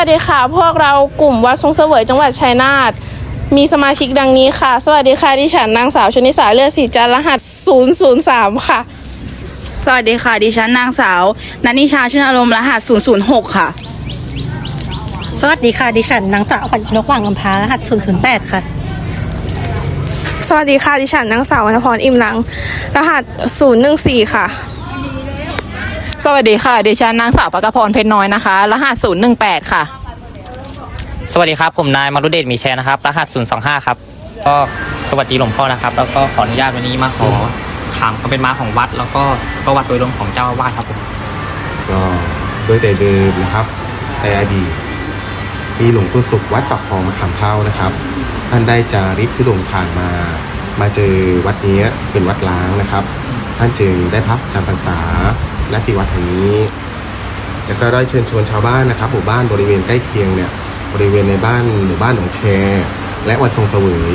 วัสดีค่ะ พวกเรากลุ่มวัดทรงเสวยจังหวัดชัยนาทมีสมาชิกดังนี้ค่ะ สวัสดีค่ะดิฉันนางสาวชนิสาเลือดสีจันทร์รหัส 003 ค่ะ สวัสดีค่ะดิฉันนางสาวนันนิชาชื่นอารมณ์รหัส 006 ค่ะ สวัสดีค่ะดิฉันนางสาวขวัญชนกว่างกำพารหัส 008 ค่ะ สวัสดีค่ะดิฉันนางสาววรรณพรอิ่มหลัง รหัส 014 ค่ะ สวัสดีค่ะดิฉันนางสาวปกพรเพชรน้อยนะคะ รหัส 018 ค่ะ สวัสดีครับ ผมนายมารุเดชมีแชร์นะครับ รหัส 025 ครับ ก็สวัสดีหลวงพ่อนะครับ แล้วก็ขออนุญาตวันนี้มาขอถามควาเป็นมาของวัด แล้วก็ประวัติโดยรวมของเจ้าอาวาสครับผมก็โดยแต่เดิมนะครับในอดีตมีหลวงปู่สุขวัดปักคลองมะขามเท่านะครับท่านได้จาริกทุดงผ่านมา มาเจอวัดนี้เป็นวัดล้างนะครับ ท่านจึงได้พักจำพรรษาณที่วัดแห่งนี้ แล้วก็ได้เชิญชวนชาวบ้านนะครับหมู่บ้านบริเวณใกล้เคียงเนี่ย บริเวณในบ้านหมู่บ้านหนองแคและวัดทรงเสวย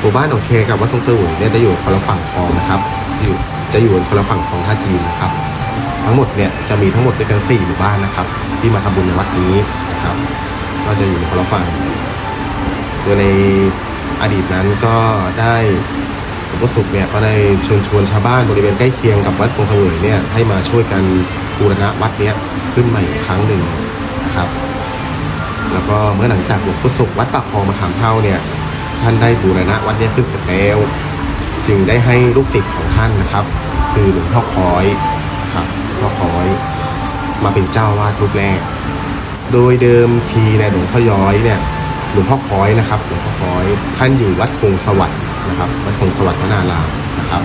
หมู่บ้านหนองแคกับวัดทรงเสวยเนี่ยจะอยู่คนละฝั่งคลองนะครับอยู่จะอยู่คนละฝั่งของท่าจีนนะครับ ทั้งหมดเนี่ยจะมีทั้งหมดด้วยกัน4หมู่บ้านนะครับ ที่มาทำบุญในวัดนี้นะครับก็จะอยู่คนละฝั่งโดยในอดีตนั้นก็ได้หลวงพ่อสุขเนี่ยก็ได้ชวนชวนชาวบ้านบริเวณใกล้เคียงกับวัดคงเสวยเนี่ยให้มาช่วยกันบูรณะวัดเนี้ยขึ้นใหม่อีกครั้งหนึ่ง แล้วก็เมื่อหลังจากหลวงพ่อสุขวัดปากคลองมาขามเท่าเนี่ยท่านได้บูรณะวัดเนี้ยขึ้นเสร็จแล้วจึงได้ให้ลูกศิษย์ของท่านนะครับ คือหลวงพ่อคอยครับพ่อคอย มาเป็นเจ้าวาดรูปแรก โดยเดิมทีในหลวงพ่อย้อยเนี่ยหลวงพ่อคอยนะครับหลวงพ่อคอยท่านอยู่วัดคงสวัสดิ์นะครับวัดคงสวัสดิ์วนารามนะครับ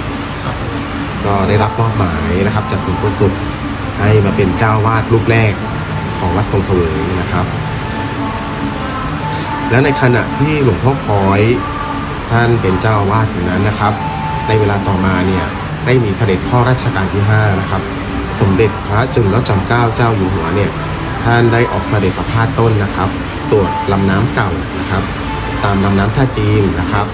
ก็ได้รับมอบหมายนะครับ จากหลวงพ่อสุดให้มาเป็นเจ้าวาดรูปแรกของวัดทรงเสวยนะครับ และในขณะที่หลวงพ่อคอยท่านเป็นเจ้าอาวาสอยู่นั้นนะครับ ในเวลาต่อมาเนี่ยได้มีเสด็จพ่อรัชกาลที่ 5 นะครับ สมเด็จพระจุลจอมเกล้าเจ้าอยู่หัวเนี่ยท่านได้ออกเสด็จประพาสต้นนะครับ ตรวจลำน้ำเก่านะครับ ตามลำน้ำท่าจีนนะครับ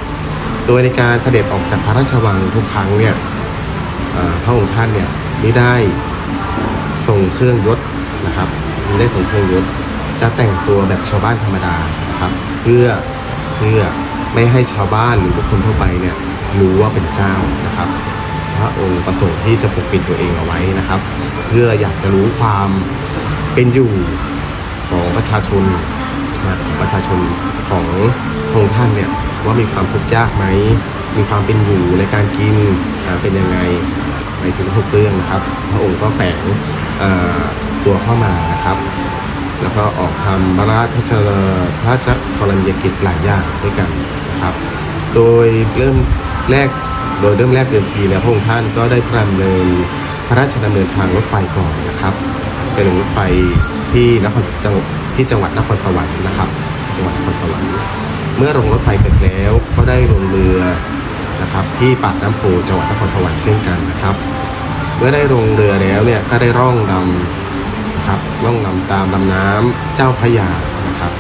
โดยในการเสด็จออกจากพระราชวังทุกครั้งเนี่ยพระองค์ท่านเนี่ยไม่ได้ทรงเครื่องยศนะครับไม่ได้ทรงเครื่องยศ จะแต่งตัวแบบชาวบ้านธรรมดานะครับ เพื่อเพื่อไม่ให้ชาวบ้านหรือบุคคลทั่วไปเนี่ยรู้ว่าเป็นเจ้านะครับ พระองค์ประสงค์ที่จะปกปิดตัวเองเอาไว้นะครับ เพื่ออยากจะรู้ความเป็นอยู่ของประชาชนนะของประชาชนของพระองค์ท่านเนี่ยว่ามีความทุกข์ยากไหมมีความเป็นอยู่ในการกินเป็นยังไงในถึงทุกเรื่องนะครับ พระองค์ก็แฝงตัวเข้ามานะครับ แล้วก็ออกทำพระราชพระราชกรณียกิจหลายอย่างด้วยกันนะครับ โดยเริ่มแรกโดยเริ่มแรกเดิมทีเนี่ยพระองค์ท่านก็ได้พรำเนินพระราชดำเนินทางรถไฟก่อนนะครับ เป็นรถไฟที่นครจังที่จังหวัดนครสวรรค์นะครับ จังหวัดนครสวรรค์ เมื่อลงรถไฟเสร็จแล้วก็ได้ลงเรือนะครับที่ปากน้ำโพจังหวัดนครสวรรค์เช่นกันนะครับ เมื่อได้ลงเรือแล้วเนี่ยก็ได้ร่องลำ นะครับร่องลำตามลำน้ำเจ้าพยานะครับ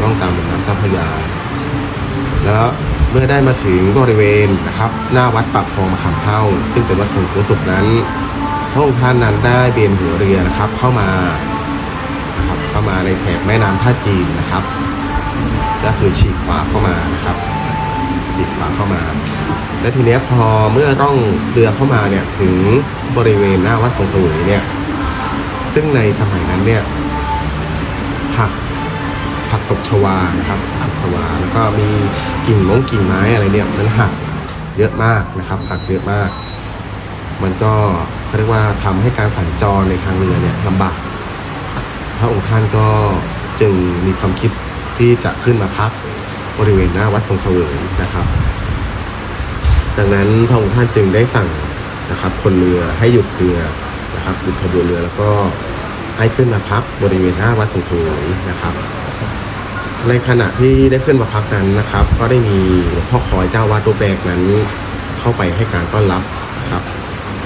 ร่องตามลำน้ำเจ้าพยา แล้วเมื่อได้มาถึงบริเวณนะครับ หน้าวัดปากคลองมะขามเท่า ซึ่งเป็นวัดของกุสุกนั้นพระองค์ท่านนั้นได้เบนหัวเรือนะครับ เข้ามานะครับเข้ามาในแถบแม่น้ำท่าจีนนะครับ ก็คือฉีกขวาเข้ามานะครับฉีกขวาเข้ามา และทีเนี้ยพอเมื่อร่องเรือเข้ามาเนี่ยถึงบริเวณหน้าวัดทรงสวยเนี่ย ซึ่งในสมัยนั้นเนี่ยผักผักตบชวานะครับผักชวาแล้วก็มีกิ่งมงกิ่งไม้อะไรเนี่ยมันหักเยอะมากนะครับหักเยอะมาก มันก็เขาเรียกว่าทำให้การสัญจรในทางเรือเนี่ยลำบากพระองค์ท่านก็จึงมีความคิดที่จะขึ้นมาพักบริเวณหน้าวัดทรงเสวยนะครับ ดังนั้นพระองค์ท่านจึงได้สั่งนะครับ คนเรือให้หยุดเรือนะครับหยุดขบวนเรือแล้วก็ ให้ขึ้นมาพักบริเวณหน้าวัดทรงสวยนะครับ ในขณะที่ได้ขึ้นมาพักนั้นนะครับ ก็ได้มีหลวงพ่อคอยเจ้าวาดรูปแรกนั้น เข้าไปให้การต้อนรับครับ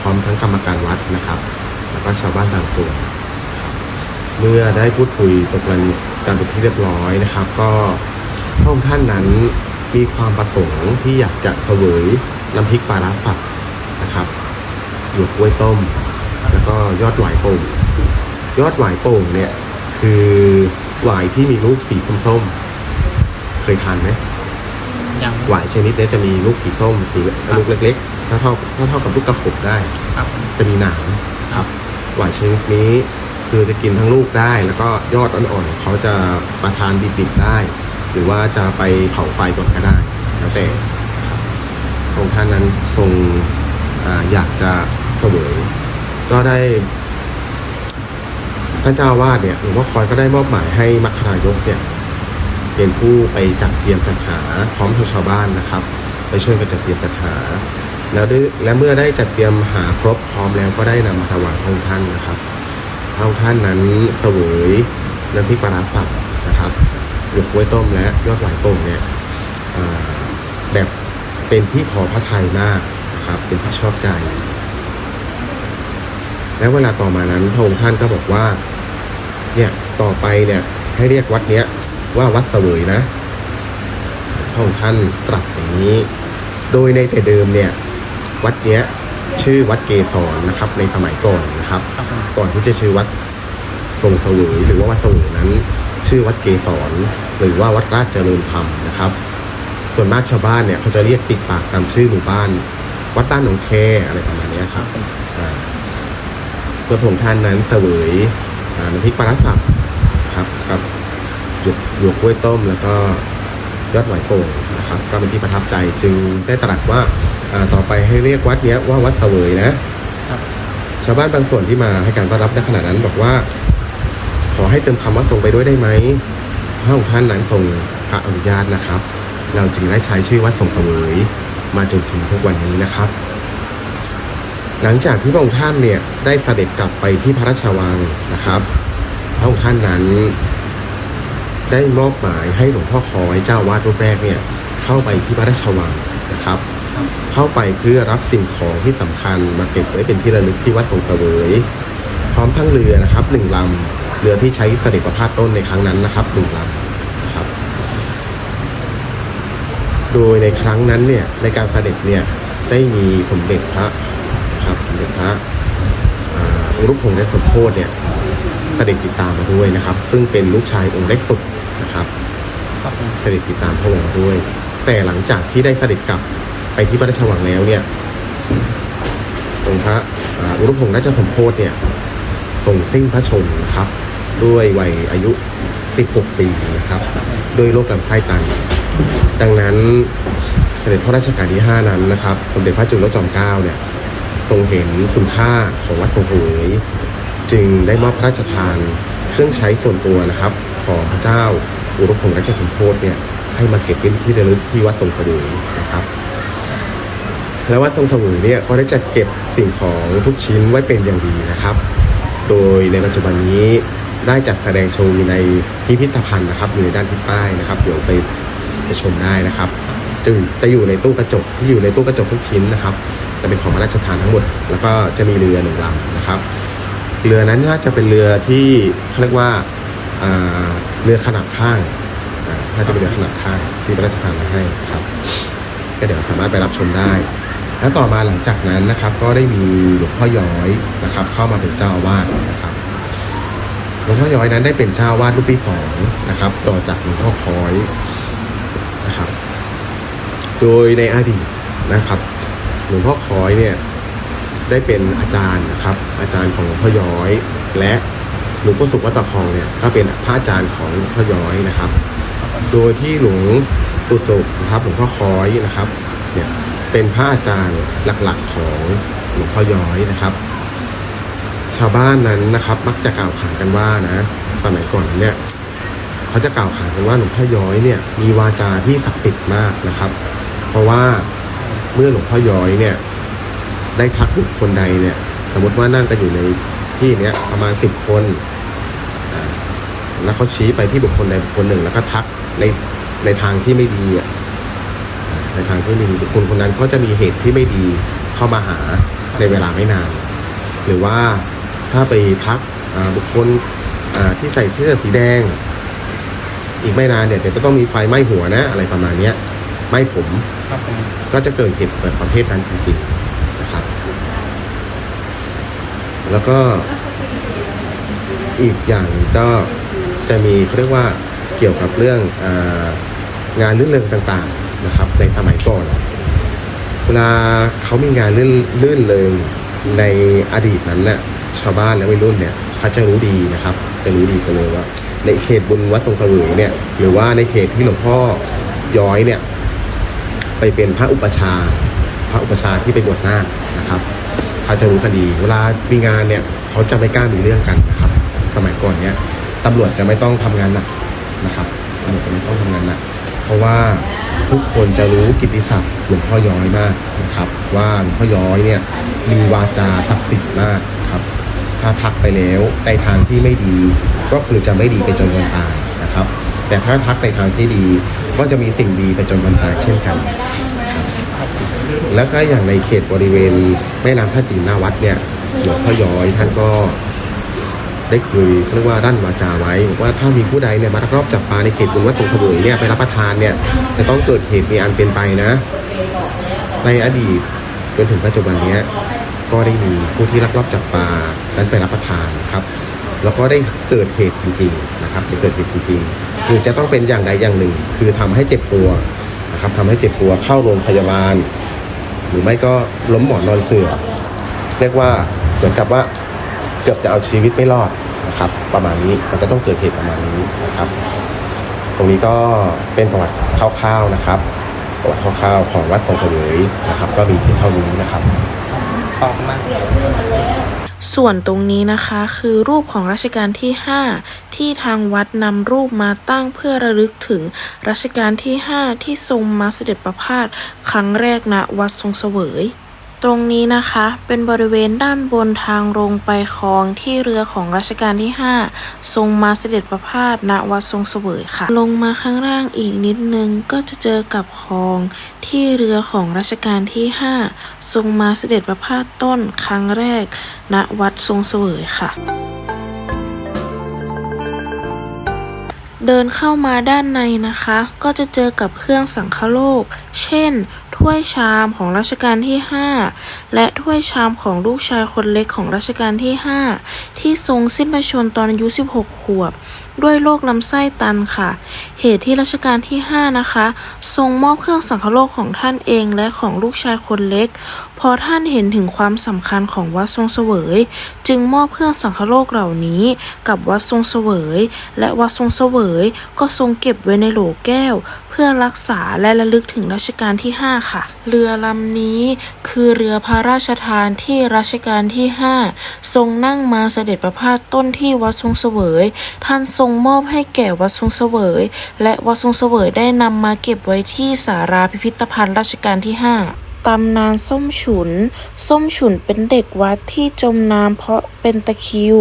พร้อมทั้งกรรมการวัดนะครับ แล้วก็ชาวบ้านบางส่วน เมื่อได้พูดคุยตกลงกันเป็นที่เรียบร้อยนะครับ ก็พระองค์ท่านนั้นมีความประสงค์ที่อยากจะเสวยน้ำพริกปลาร้าสับนะครับหยวกกล้วยต้ม แล้วก็ยอดหวายโป่ ยอดหวายโป่งเนี่ยคือหวายที่มีลูกสีส้มๆ เคยทานไหมยังหวายชนิดเนี้ยจะมีลูกสีส้มสีลูกเล็กๆถ้าเท่าถ้าเท่ากับลูกตะขบได้ ครับจะมีหนามครับ หวายชนิดนี้คือจะกินทั้งลูกได้ แล้วก็ยอดอ่อนๆเขาจะประทานดิบๆได้ หรือว่าจะไปเผาไฟก่อนก็ได้ แล้วแต่ครับพระองค์ท่านนั้นทรงอาอยากจะเสวยก็ได้ ท่านเจ้าวาสเนี่ยหลวงพ่อคอยก็ได้มอบหมายให้มัคคารายกเนี่ยเป็นผู้ไปจัดเตรียมจัดหาพร้อมทางชาวบ้านนะครับ ไปช่วยกันจัดเตรียมจัดหา แล้วและเมื่อได้จัดเตรียมหาครบพร้อมแล้วก็ได้นำมาถวายพระองค์ท่านนะครับพระองค์ท่านนั้นเสวยน้ำพริกปลาสับนะครับหยวกกล้วยต้มและยอดหวายต้มเนี่ยแบบเป็นที่พอพระทัยมากนะครับเป็นที่ชอบใจ และเวลาต่อมานั้นพระองค์ท่านก็บอกว่าเนี่ยต่อไปเนี่ยให้เรียกวัดเนี้ยว่าวัดเสวยนะพระองค์ท่านตรัสอย่างนี้ โดยในแต่เดิมเนี่ยวัดเนี้ยชื่อวัดเกศรนะครับ ในสมัยก่อนนะครับครับผมก่อนที่จะชื่อวัดทรงเสวยหรือว่าวัดเสวยนั้น ชื่อวัดเกศรหรือว่าวัดราชเจริญธรรมนะครับ ส่วนมากชาวบ้านเนี่ยเขาจะเรียกติดปากตามชื่อหมู่บ้าน วัดบ้านหนองแคอะไรประมาณเนี้ยครับอ่า เพื่อพระองค์ท่านนั้นเสวยอ่าน้ำพริกปลาร้าสับครับกับหยวกหยวกกล้วยต้ม แล้วก็ยอดไหวโป่งนะครับก็เป็นที่ประทับใจจึงได้ตรัสว่าอ่าต่อไปให้เรียกวัดเนี้ยว่าวัดเสวยนะชาวบ้านบางส่วนที่มาให้การต้อนรับในขณะนั้นบอกว่า ขอให้เติมคำว่าทรงไปด้วยได้ไหมพระองค์ท่านนั้นทรงพระอนุญาตนะครับ เราจึงได้ใช้ชื่อวัดทรงเสวยมาจนถึงทุกวันนี้นะครับ หลังจากที่พระองค์ท่านเนี่ยได้เสด็จกลับไปที่พระราชวังนะครับพระองค์ท่านนั้น ได้มอบหมายให้หลวงพ่อคอยเจ้าวาดรูปแรกเนี่ยเข้าไปที่พระราชวังนะครับ เข้าไปเพื่อรับสิ่งของที่สำคัญมาเก็บไว้เป็นที่ระลึกที่วัดทรงเสวย พร้อมทั้งเรือนะครับหนึ่งลำเรือที่ใช้เสด็จประพาสต้นในครั้งนั้นนะครับหนึ่งลำนะครับ โดยในครั้งนั้นเนี่ยในการเสด็จเนี่ยได้มีสมเด็จพระ ครับสมเด็จพระอ่าองค์รูปพงษ์และสมโพธิเนี่ยเสด็จติดตามมาด้วยนะครับ ซึ่งเป็นลูกชายองค์เล็กสุดนะครับครับผมเสด็จติดตามพระองค์มาด้วย แต่หลังจากที่ได้เสด็จกลับไปที่พระราชวังแล้วเนี่ยองค์พระอ่าอุรุพงษ์ราชสมโพธิเนี่ยทรงสิ้นพระชนม์นะครับ ด้วยวัยอายุ 16 ปีนะครับด้วยโรคลำไส้ตัน ดังนั้นเสด็จพระราชการที่ 5 นั้นนะครับ สมเด็จพระจุลจอมเกล้าเนี่ย ทรงเห็นคุณค่าของวัดทรงเสวยจึงได้มอบพระราชทานเครื่องใช้ส่วนตัวนะครับ ของพระเจ้าอุรุพงษ์ราชสมโพธิเนี่ยให้มาเก็บเป็นที่ระลึกที่วัดทรงเสวยนะครับ แล้ววัดทรงเสวยเนี่ยก็ได้จัดเก็บสิ่งของทุกชิ้นไว้เป็นอย่างดีนะครับ โดยในปัจจุบันนี้ได้จัดแสดงโชว์ในพิพิธภัณฑ์นะครับอยู่ในด้านทิศใต้นะครับเดี๋ยวไปไปชมได้นะครับจะจะอยู่ในตู้กระจกที่อยู่ในตู้กระจกทุกชิ้นนะครับ จะเป็นของพระราชทานทั้งหมด แล้วก็จะมีเรือหนึ่งลำนะครับ เรือนั้นน่าจะเป็นเรือที่เขาเรียกว่าาเรือขนาดข้างน่าจะเป็นเรือขนาดข้างที่พระราชทานมาให้ครับ ก็เดี๋ยวสามารถไปรับชมได้และต่อมาหลังจากนั้นนะครับ ก็ได้มีหลวงพ่อย้อยนะครับ เข้ามาเป็นเจ้าอาวาสนะครับหลวงพ่อย้อยนั้นได้เป็นเจ้าอาวาสรูปที่สองนะครับ ต่อจากหลวงพ่อคอยนะครับ โดยในอดีตนะครับ หลวงพ่อคอยเนี่ยได้เป็นอาจารย์นะครับ อาจารย์ของหลวงพ่อย้อย และหลวงพ่อสุขวัดตะคองเนี่ยก็เป็นพระอาจารย์ของหลวงพ่อย้อยนะครับ โดยที่หลวงปู่สุขนะครับหลวงพ่อคอยนะครับเนี่ยเป็นพระอาจารย์หลักๆของหลวงพ่อย้อยนะครับ ชาวบ้านนั้นนะครับ มักจะกล่าวขานกันว่านะสมัยก่อนเนี่ยเขาจะกล่าวขานกันว่าหลวงพ่อย้อยเนี่ยมีวาจาที่ศักดิ์สิทธิ์มากนะครับ เพราะว่า เมื่อหลวงพ่อย้อยเนี่ย ได้ทักบุคคลใดเนี่ย สมมติว่านั่งกันอยู่ในที่เนี้ยประมาณสิบคน แล้วเขาชี้ไปที่บุคคลใดบุคคลหนึ่ง แล้วก็ทักในในทางที่ไม่ดีอะในทางที่ไม่ดีบุคคลคนนั้นเขาจะมีเหตุที่ไม่ดีเข้ามาหาในเวลาไม่นาน หรือว่าถ้าไปทักบุคคลที่ใส่เสื้อสีแดง อีกไม่นานเนี่ยเดี๋ยวจะต้องมีไฟไหม้หัวนะ อะไรประมาณเนี้ยไหม้ผม ครับผมก็จะเกิดเหตุแบบประเภทนั้นจริงๆนะครับ แล้วก็อีกอย่างก็จะมีเขาเรียกว่าเกี่ยวกับเรื่ององานลื่นเริงต่างๆนะครับ ในสมัยก่อนเวลาเขามีงานลื่นลื่นเริงในอดีตนั้นเนี่ยชาวบ้านและวัยรุ่นเนี่ยเขาจะรู้ดีนะครับ จะรู้ดีกันเลยว่า ในเขตบุญวัดทรงเสวยเนี่ยหรือว่าในเขตที่หลวงพ่อย้อยเนี่ย ไปเป็นพระอุปชา พระอุปชาที่ไปบวชหน้านะครับเขาจะรู้คดี เวลามีงานเนี่ยเขาจะไม่กล้ามีเรื่องกันนะครับ สมัยก่อนเนี่ยตำรวจจะไม่ต้องทำงานหนักนะครับตำรวจจะไม่ต้องทำงานหนักเพราะว่าทุกคนจะรู้กิตติศัพท์หลวงพ่อย้อยมากนะครับว่าหลวงพ่อย้อยเนี่ยมีวาจาศักดิ์สิทธิ์มากครับ ถ้าทักไปแล้วในทางที่ไม่ดีก็คือจะไม่ดีไปจนวันตายนะครับ แต่ถ้าทักในทางที่ดี ก็จะมีสิ่งดีไปจนวันตายเช่นกันครับแล้วก็อย่างในเขตบริเวณแม่น้ำท่าจีนหน้าวัดเนี่ยหลวงพ่อย้อยท่านก็ได้เคยเรียกว่ารั่นวาจาไว้บอกว่าถ้ามีผู้ใดเนี่ยมาลักลอบจับปลาในเขตบุญวัดสงเสวยเนี่ยไปรับประทานเนี่ยจะต้องเกิดเหตุมีอันเป็นไปนะ ในอดีตจนถึงปัจจุบันนี้ก็ได้มีผู้ที่ลักลอบจับปลานั้นไปรับประทานครับ แล้วก็ได้เกิดเหตุจริงๆนะครับได้เกิดเหตุจริงๆคือจะต้องเป็นอย่างใดอย่างหนึ่ง คือทำให้เจ็บตัวนะครับทำให้เจ็บตัวเข้าโรงพยาบาล หรือไม่ก็ล้มหมอนนอนเสือเรียกว่าเหมือนกับว่าเกือบจะเอาชีวิตไม่รอดนะครับประมาณนี้มันจะต้องเกิดเหตุประมาณนี้นะครับ ตรงนี้ก็เป็นประวัติคร่าวๆนะครับประวัติคร่าวๆของวัดทรงเสวยนะครับ ก็มีเพียงเท่านี้นะครับขอบคุณมาก ส่วนตรงนี้นะคะคือรูปของรัชกาลที่ 5 ที่ทางวัดนำรูปมาตั้งเพื่อระลึกถึงรัชกาลที่ 5 ที่ทรงมาเสด็จประพาสครั้งแรกณวัดทรงเสวย ตรงนี้นะคะเป็นบริเวณด้านบนทางลงไปคลองที่เรือของรัชกาลที่ 5 ทรงมาเสด็จประพาสณวัดทรงเสวยค่ะ ลงมาข้างล่างอีกนิดนึงก็จะเจอกับคลองที่เรือของรัชกาลที่ 5 ทรงมาเสด็จประพาสต้นครั้งแรก ณวัดทรงเสวยค่ะเดินเข้ามาด้านในนะคะ ก็จะเจอกับเครื่องสังฆโลก เช่น ถ้วยชามของรัชกาลที่ 5 และถ้วยชามของลูกชายคนเล็กของรัชกาลที่ 5 ที่ทรงสิ้นพระชนม์ตอนอายุ 16 ขวบ ด้วยโรคลำไส้ตันค่ะ เหตุที่รัชกาลที่ 5 นะคะ ทรงมอบเครื่องสังฆโลกของท่านเองและของลูกชายคนเล็กพอท่านเห็นถึงความสำคัญของวัดทรงเสวย จึงมอบเครื่องสังฆโลกเหล่านี้กับวัดทรงเสวย และวัดทรงเสวยก็ทรงเก็บไว้ในโหลแก้ว เพื่อรักษาและระลึกถึงรัชกาลที่ 5 ค่ะ เรือลำนี้คือเรือพระราชทานที่รัชกาลที่ 5 ทรงนั่งมาเสด็จประพาสต้นที่วัดทรงเสวย ท่านทรงมอบให้แก่วัดทรงเสวย และวัดทรงเสวยได้นำมาเก็บไว้ที่สาราพิพิธภัณฑ์รัชกาลที่ 5 ตำนานส้มฉุน ส้มฉุนเป็นเด็กวัดที่จมน้ำเพราะเป็นตะคริว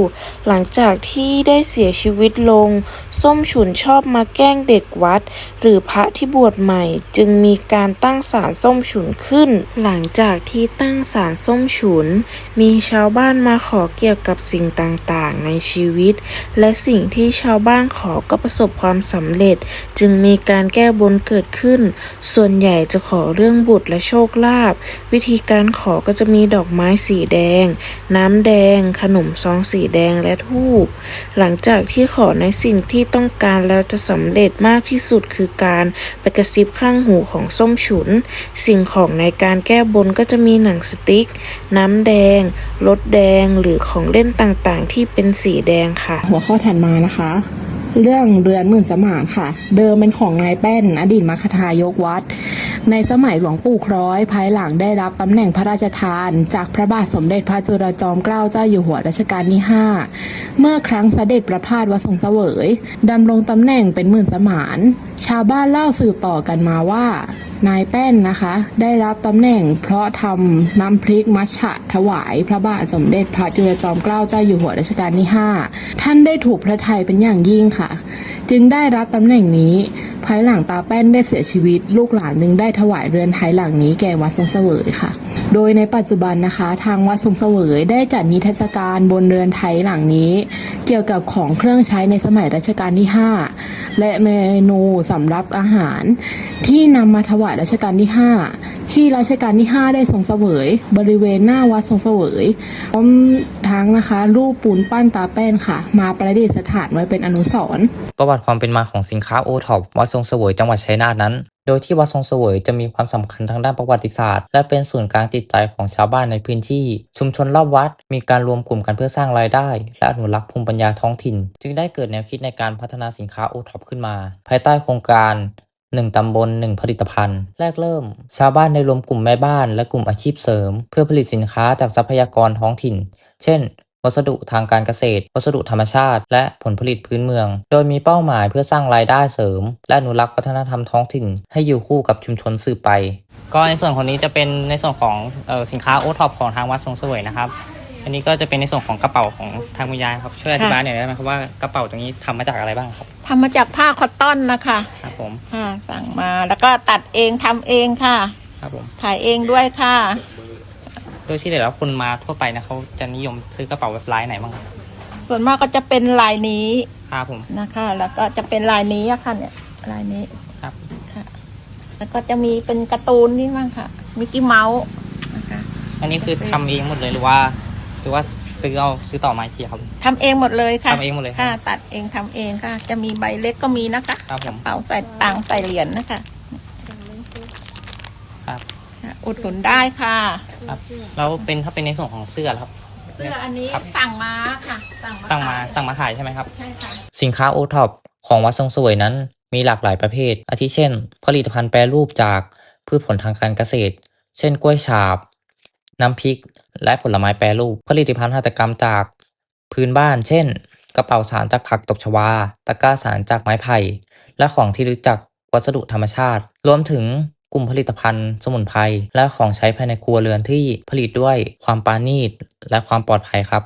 หลังจากที่ได้เสียชีวิตลง ส้มฉุนชอบมาแกล้งเด็กวัด หรือพระที่บวชใหม่ จึงมีการตั้งศาลส้มฉุนขึ้น หลังจากที่ตั้งศาลส้มฉุน มีชาวบ้านมาขอเกี่ยวกับสิ่งต่างๆ ในชีวิต และสิ่งที่ชาวบ้านขอก็ประสบความสำเร็จ จึงมีการแก้บนเกิดขึ้น ส่วนใหญ่จะขอเรื่องบุตรและโชคลาภวิธีการขอก็จะมีดอกไม้สีแดง น้ำแดง ขนมซองสีแดงและธูปหลังจากที่ขอในสิ่งที่ต้องการแล้วจะสำเร็จมากที่สุดคือการไปกระซิบข้างหูของส้มฉุน สิ่งของในการแก้บนก็จะมีหนังสติ๊ก น้ำแดงรถแดงหรือของเล่นต่างๆ ที่เป็นสีแดงค่ะ หัวข้อถัดมานะคะ เรื่องเรือนหมื่นสมานค่ะ เดิมเป็นของนายแป้น อดีตมัคทายกวัด ในสมัยหลวงปู่คล้อย ภายหลังได้รับตำแหน่งพระราชทาน จากพระบาทสมเด็จพระจุลจอมเกล้าเจ้าอยู่หัวรัชกาลที่ 5 เมื่อครั้งเสด็จประพาสวัดทรงเสวยดำรงตำแหน่งเป็นหมื่นสมาน ชาวบ้านเล่าสืบต่อกันมาว่า นายแป้นนะคะ ได้รับตำแหน่งเพราะทำน้ำพริกมัชฉะถวายพระบาทสมเด็จพระจุลจอมเกล้าเจ้าอยู่หัวรัชกาลที่ 5 ท่านได้ถูกพระทัยเป็นอย่างยิ่งค่ะ จึงได้รับตำแหน่งนี้ ภายหลังตาแป้นได้เสียชีวิต ลูกหลานจึงได้ถวายเรือนไทยหลังนี้แก่วัดทรงเสวยค่ะ โดยในปัจจุบันนะคะ ทางวัดทรงเสวยได้จัดนิทรรศการบนเรือนไทยหลังนี้ เกี่ยวกับของเครื่องใช้ในสมัยรัชกาลที่ 5 และเมนูสำรับอาหาร ที่นำมาถวายรัชกาลที่ 5 ที่รัชกาลที่ 5 ได้ทรงเสวย บริเวณหน้าวัดทรงเสวยพร้อมทั้งนะคะ รูปปูนปั้นตาแป้นค่ะ มาประดิษฐานไว้เป็นอนุสรณ์ประวัติความเป็นมาของสินค้าโอท็อปวัดทรงเสวยจังหวัดชัยนาทนั้นโดยที่วัดทรงเสวยจะมีความสำคัญทางด้านประวัติศาสตร์ และเป็นศูนย์กลางจิตใจของชาวบ้านในพื้นที่ ชุมชนรอบวัดมีการรวมกลุ่มกันเพื่อสร้างรายได้ และอนุรักษ์ภูมิปัญญาท้องถิ่น จึงได้เกิดแนวคิดในการพัฒนาสินค้าโอท็อปขึ้นมา ภายใต้โครงการ 1 ตำบล 1 ผลิตภัณฑ์ แรกเริ่ม ชาวบ้านได้รวมกลุ่มแม่บ้านและกลุ่มอาชีพเสริม เพื่อผลิตสินค้าจากทรัพยากรท้องถิ่น เช่น วัสดุทางการเกษตร วัสดุธรรมชาติ และผลผลิตพื้นเมือง โดยมีเป้าหมายเพื่อสร้างรายได้เสริม และอนุรักษ์วัฒนธรรมท้องถิ่น ให้อยู่คู่กับชุมชนสืบไป ก็ในส่วนของนี้จะเป็นในส่วนของออสินค้าโอท็อปของทางวัดทรงเสวยนะครับ อันนี้ก็จะเป็นในส่วนของกระเป๋าของทางคุณยายครับช่วยอธิบายหน่อยได้ไหมครับว่ากระเป๋าตรงนี้ทำมาจากอะไรบ้างครับทำมาจากผ้าคอตตอนนะคะครับผมค่ะสั่งมาแล้วก็ตัดเองทำเองค่ะ ครับผมขายเองด้วยค่ะ โดยที่เดี๋ยวแล้วคนมาทั่วไปนะเขาจะนิยมซื้อกระเป๋าแบบลายไหนบ้างครับส่วนมากก็จะเป็นลายนี้ครับผมนะคะ แล้วก็จะเป็นลายนี้อะค่ะเนี่ยลายนี้ครับค่ะ แล้วก็จะมีเป็นการ์ตูนนี่บ้างค่ะมิกกี้เมาส์นะคะอันนี้คือทำเองหมดเลยหรือว่า หรือว่าซื้อเอาซื้อต่อมาอีกทีครับ ทำเองหมดเลยค่ะทำเองหมดเลยครับค่ะ ตัดเองทำเองค่ะ จะมีใบเล็กก็มีนะคะครับผมกระเป๋าใส่ตังค์ใส่เหรียญนะคะครับ ค่ะอุดหนุนได้ค่ะ ครับแล้วเป็นถ้าเป็นในส่วนของเสื้อล่ะครับ เสื้ออันนี้ครับ สั่งมาค่ะสั่งมาสั่งมาขยสั่งมาขายใช่ไหมครับ ใช่ค่ะ สินค้าโอท็อปของวัดทรงเสวยนั้นมีหลากหลายประเภท อาทิเช่น ผลิตภัณฑ์แปรรูปจากพืชผลทางการเกษตร เช่นกล้วยฉาบ น้ำพริก และผลไม้แปรรูป ผลิตภัณฑ์หัตถกรรมจากพื้นบ้าน เช่น กระเป๋าสารจากผักตบชวา ตะกร้าสารจากไม้ไผ่ และของที่ลึกจากวัสดุธรรมชาติ รวมถึงกลุ่มผลิตภัณฑ์ สมุนไพร และของใช้ภายในครัวเรือนที่ผลิตด้วยความปานีตและความปลอดภัยครับ